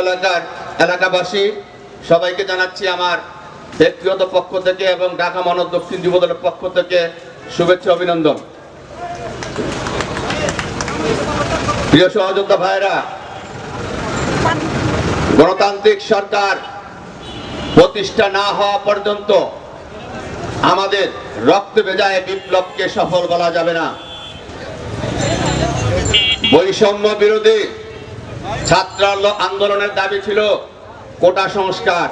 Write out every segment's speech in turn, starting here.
এলাকার এলাকাবাসী, সবাইকে জানাচ্ছি আমার ব্যক্তিগত পক্ষ থেকে এবং ঢাকা মহানগর দক্ষিণ যুবদলের পক্ষ থেকে শুভেচ্ছা, অভিনন্দন। প্রিয় সহযোদ্ধা ভাইরা গণতান্ত্রিক সরকার প্রতিষ্ঠা না হওয়া পর্যন্ত আমাদের রক্ত ভেজায় বিপ্লবকে সফল বলা যাবে না। বৈষম্য বিরোধী ছাত্র আন্দোলনের দাবি ছিল কোটা সংস্কার।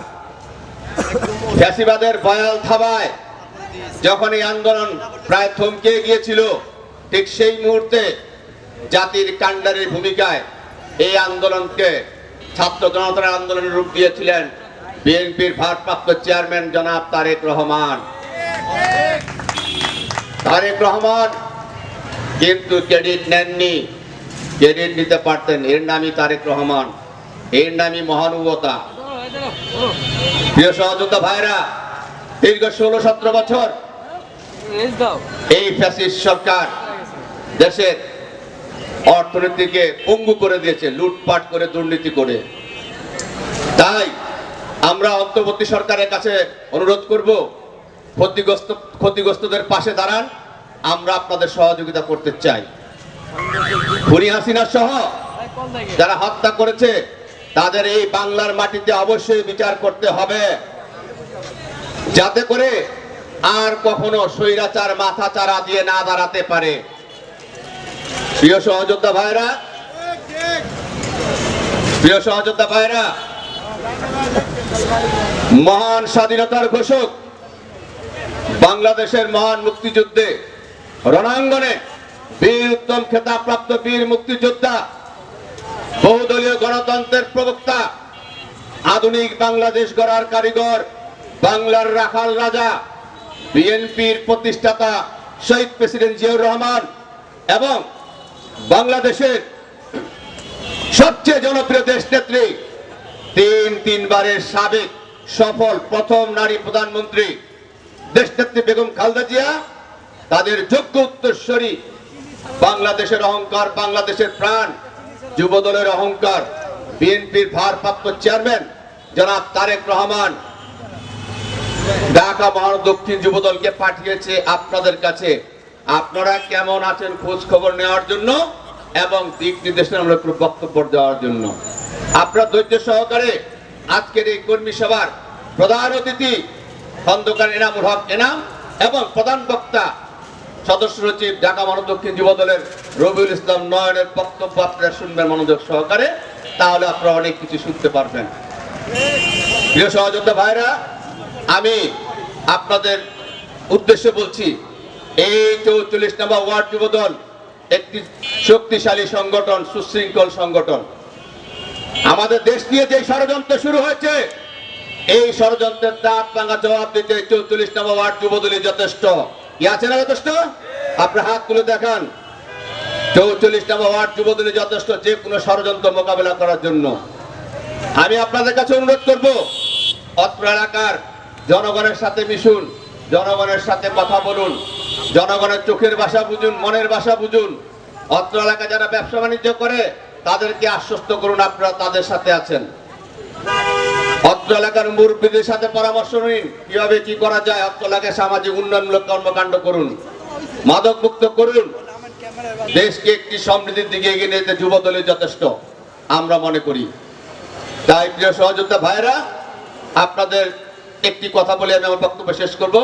ফ্যাসিবাদের বয়াল থাবায় যখন এই আন্দোলন প্রায় থমকে গিয়েছিল, ঠিক সেই মুহূর্তে জাতির কাণ্ডারের ভূমিকায় এই আন্দোলনকে ছাত্র জনতার আন্দোলনের রূপ দিয়েছিলেন বিএনপির ভারপ্রাপ্ত চেয়ারম্যান জনাব তারেক রহমান। তারেক রহমান কিন্তু ক্রেডিট নেননি। ক্রেডিট নিতে পারতেন, এর নামই তারেক রহমান, এর নামই মহানুভতা। প্রিয় সহযোদ্ধা ভাইরা, দীর্ঘ ষোলো সতেরো বছর এই ফ্যাসিস্ট সরকার দেশের অর্থনীতিকে পঙ্গু করে দিয়েছে, লুটপাট করে, দুর্নীতি করে। তাই আমরা অন্তর্বর্তী সরকারের কাছে অনুরোধ করব, ক্ষতিগ্রস্ত ক্ষতিগ্রস্তদের পাশে দাঁড়ান, আমরা আপনাদের সহযোগিতা করতে চাই। খুনি হাসিনা সহ যারা হত্যা করেছে, তাদের এই বাংলার মাটিতে অবশ্যই বিচার করতে হবে। যাতে করে আর কখনো স্বৈরাচার মাথা চারা দিয়ে না দাঁড়াতে পারে। প্রিয় সহযোদ্ধা ভাইরা, প্রিয় সহযোদ্ধা ভাইরা, মহান স্বাধীনতার ঘোষক বাংলাদেশের মহান মুক্তিযুদ্ধে রণাঙ্গনে বীর উত্তম খেতাবপ্রাপ্ত বীর মুক্তিযোদ্ধা, বহুদলীয় গণতন্ত্রের প্রবক্তা, আধুনিক বাংলাদেশ গড়ার কারিগর, বাংলার রাখাল রাজা, বিএনপির প্রতিষ্ঠাতা শহীদ প্রেসিডেন্ট জিয়াউর রহমান এবং বাংলাদেশের সবচেয়ে জনপ্রিয় দেশ নেত্রী, তিন তিনবারের সাবেক সফল প্রথম নারী প্রধানমন্ত্রী দেশনেত্রী বেগম খালদা জিয়া, তাদের যোগ্য উত্তরস্বরী বাংলাদেশের অহংকার, বাংলাদেশের প্রাণ, যুবদলের অহংকার। বিএনপির ভারপ্রাপ্ত চেয়ারম্যান জনাব তারেক রহমান ঢাকা মহানগর দক্ষিণ যুবদলকে পাঠিয়েছে আপনাদের কাছে। আপনারা কেমন আছেন খোঁজ খবর নেওয়ার জন্য এবং দিক নির্দেশনামূলক বক্তব্য দেওয়ার জন্য? আপনারা ধৈর্য সহকারে আজকের এই কর্মী সভার প্রধান অতিথি খন্দকার এনামুল হক এনাম এবং প্রধান বক্তা সদস্য সচিব ঢাকা দক্ষিণ যুবদলের রবিউল ইসলাম নয়নের বক্তব্য আপনারা শুনবেন মনোযোগ সহকারে, তাহলে আপনারা অনেক কিছু শুনতে পারবেন। প্রিয় সহযোদ্ধা ভাইরা, আমি আপনাদের উদ্দেশ্যে বলছি, এই চৌচল্লিশ নম্বর ওয়ার্ড যুবদল একটি শক্তিশালী সংগঠন, সুশৃঙ্খল সংগঠন। আমাদের দেশ নিয়ে যে ষড়যন্ত্র শুরু হয়েছে, এই ষড়যন্ত্রের দাঁত ভাঙা জবাব দিতে চৌচল্লিশ নম্বর ওয়ার্ড যুবদলই যথেষ্ট। কি আছে না যথেষ্ট? আপনার হাত তুলে দেখান। চৌচল্লিশ নম্বর ওয়ার্ড যুবদলই যথেষ্ট যে কোনো ষড়যন্ত্র মোকাবেলা করার জন্য। আমি আপনাদের কাছে অনুরোধ করব, অত্র এলাকার জনগণের সাথে মিশুন, জনগণের সাথে কথা বলুন, জনগণের চোখের ভাষা বুঝুন, মনের ভাষা বুঝুন। অত্র এলাকা যারা ব্যবসা বাণিজ্য করে, তাদেরকে আশ্বস্ত করুন আপনারা তাদের সাথে আছেন। এলাকার মুরব্বীদের সাথে পরামর্শ নিন। কীভাবে কি করা যায়? অত্র এলাকায় সামাজিক উন্নয়নমূলক কর্মকাণ্ড করুন। মাদক মুক্ত করুন। দেশকে একটি সমৃদ্ধির দিকে এগিয়ে নিতে যুবদলের যথেষ্ট, আমরা মনে করি। তাই প্রিয় সহযোদ্ধা ভাইরা আপনাদের একটি কথা বলে আমি আমার বক্তব্য শেষ করব।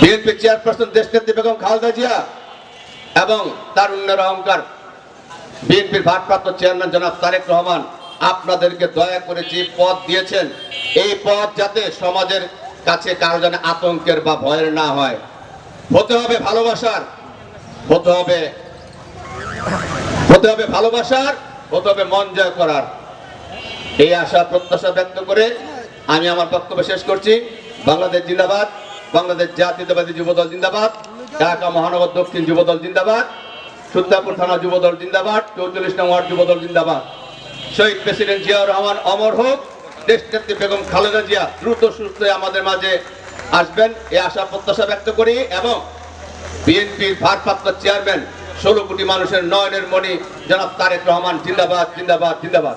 বিএনপি চেয়ারপারসন দেশনেত্রী বেগম খালেদা জিয়া এবং তার উন্নয়ন অহংকার বিএনপির ভারপ্রাপ্ত চেয়ারম্যান জনাব তারেক রহমান আপনাদেরকে দয়া করে যে পথ দিয়েছেন, এই পদ যাতে সমাজের কাছে কারও যেন আতঙ্কের বা ভয়ের না হয়। হতে হবে ভালোবাসার, হতে হবে হতে হবে ভালোবাসার, হতে হবে মন জয় করার। এই আশা, প্রত্যাশা ব্যক্ত করে আমি আমার বক্তব্য শেষ করছি। বাংলাদেশ জিন্দাবাদ, বাংলাদেশ জাতীয়তাবাদী যুবদল জিন্দাবাদ, ঢাকা মহানগর দক্ষিণ যুবদল জিন্দাবাদ সুদ্দাপুর থানা যুবদল জিন্দাবাদ, চৌচল্লিশ নং ওয়ার্ড যুবদল জিন্দাবাদ। শহীদ প্রেসিডেন্ট জিয়া রহমান অমর হোক দেশ নেত্রী বেগম খালেদা জিয়া দ্রুত সুস্থ আমাদের মাঝে আসবেন এই আশা প্রত্যাশা ব্যক্ত করি এবং বিএনপির ভারপ্রাপ্ত চেয়ারম্যান ষোলো কোটি মানুষের নয়নের মণি জনাব তারেক রহমান, জিন্দাবাদ জিন্দাবাদ জিন্দাবাদ।